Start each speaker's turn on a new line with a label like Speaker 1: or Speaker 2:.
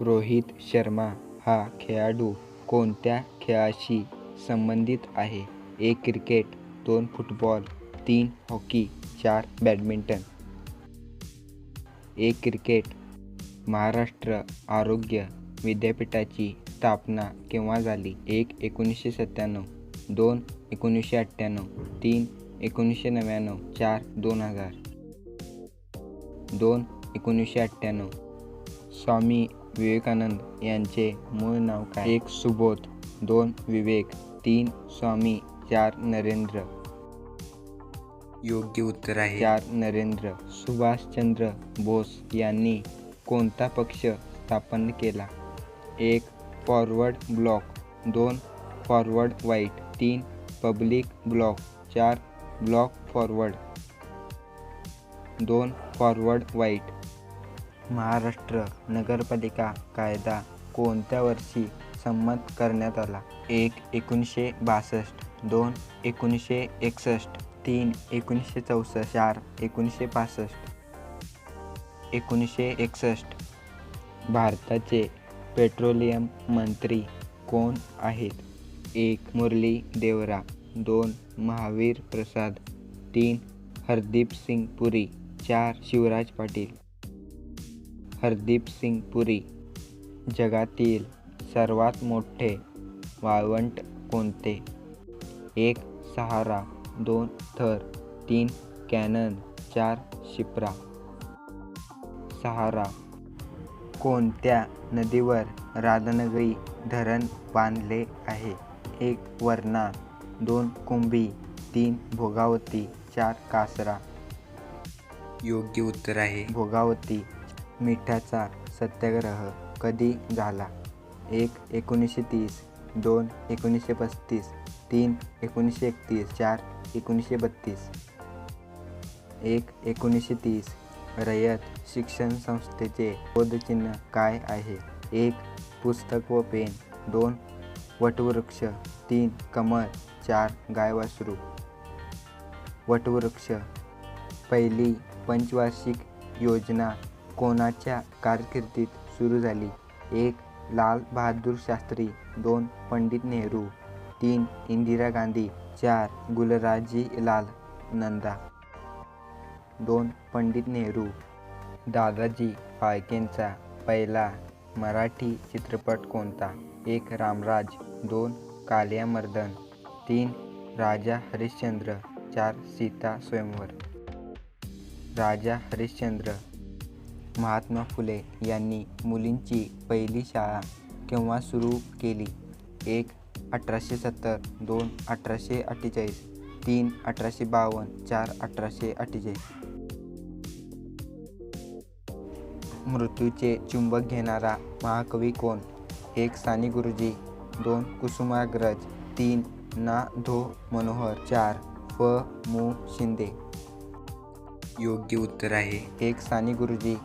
Speaker 1: रोहित शर्मा हा खेळाडू कोणत्या खेळाशी संबंधित आहे? एक क्रिकेट दोन फुटबॉल तीन हॉकी चार बॅडमिंटन. एक क्रिकेट महाराष्ट्र आरोग्य विद्यापीठाची स्थापना केव्हा झाली? एक एकोणीसशे सत्त्याण्णव दोन एकोणीसशे अठ्ठ्याण्णव तीन एकोणीसशे नव्याण्णव चार दोन हजार. दोन एकोणीसशे अठ्ठ्याण्णव. स्वामी विवेकानंद यांचे मूळ नाव काय? एक सुबोध दोन विवेक तीन स्वामी चार नरेंद्र. योग्य उत्तर आहे. चार नरेंद्र सुभाषचंद्र बोस यांनी कोणता पक्ष स्थापन केला? एक फॉरवर्ड ब्लॉक दोन फॉरवर्ड व्हाईट तीन पब्लिक ब्लॉक चार ब्लॉक फॉरवर्ड. दोन फॉरवर्ड व्हाईट महाराष्ट्र नगरपालिका कायदा कोणत्या वर्षी संमत करण्यात आला? एक एकोणीसशे बासष्ट दोन एकोणीसशे एकसष्ट तीन एकोणीसशे चौसष्ट चार एकोणीसशे पासष्ट. एकोणीसशे एकसष्ट. भारताचे पेट्रोलियम मंत्री कोण आहेत? एक मुरली देवरा दोन महावीर प्रसाद तीन हरदीप सिंग पुरी चार शिवराज पाटील. हरदीप सिंग पुरी. जगातील सर्वात मोठे वाळवंट कोणते? एक सहारा दोन थर तीन कॅनन चार शिप्रा. सहारा. कोणत्या नदीवर राधानगरी धरण बांधले आहे? एक वरणा दोन कुंभी तीन भोगावती चार कासरा. योग्य उत्तर आहे. भोगावती. मिठाचा सत्याग्रह कधी झाला? एक एकोणीसशे तीस दोन एकोणीसशे पस्तीस तीन एकोणीसशे एकतीस चार एकोणीसशे बत्तीस. एक एकोणीसशे तीस रयत शिक्षण संस्थेचे बोधचिन्ह काय आहे? एक पुस्तक व पेन दोन वटवृक्ष तीन कमळ चार गायवासरू. वटवृक्ष पहिली पंचवार्षिक योजना कोणाच्या कारकिर्दीत सुरू झाली? एक लाल बहादूर शास्त्री. दोन पंडित नेहरू. तीन इंदिरा गांधी. चार गुलराजी लाल नंदा. दोन पंडित नेहरू. दादाजी फाळकेंचा पहिला मराठी चित्रपट कोणता? एक रामराज. दोन कालियामर्दन. तीन राजा हरिश्चंद्र. चार सीता स्वयंवर. राजा हरिश्चंद्र. महात्मा फुले यांनी मुलींची पहिली शाळा केव्हा सुरू केली? एक अठराशे सत्तर दोन अठराशे अठ्ठेचाळीस तीन अठराशे बावन्न चार अठराशे अठ्ठेचाळीस. मृत्यूचे चुंबक घेणारा महाकवी कोण? एक साने गुरुजी दोन कुसुमाग्रज तीन ना धो मनोहर चार फ मु शिंदे. योग्य उत्तर आहे. एक साने गुरुजी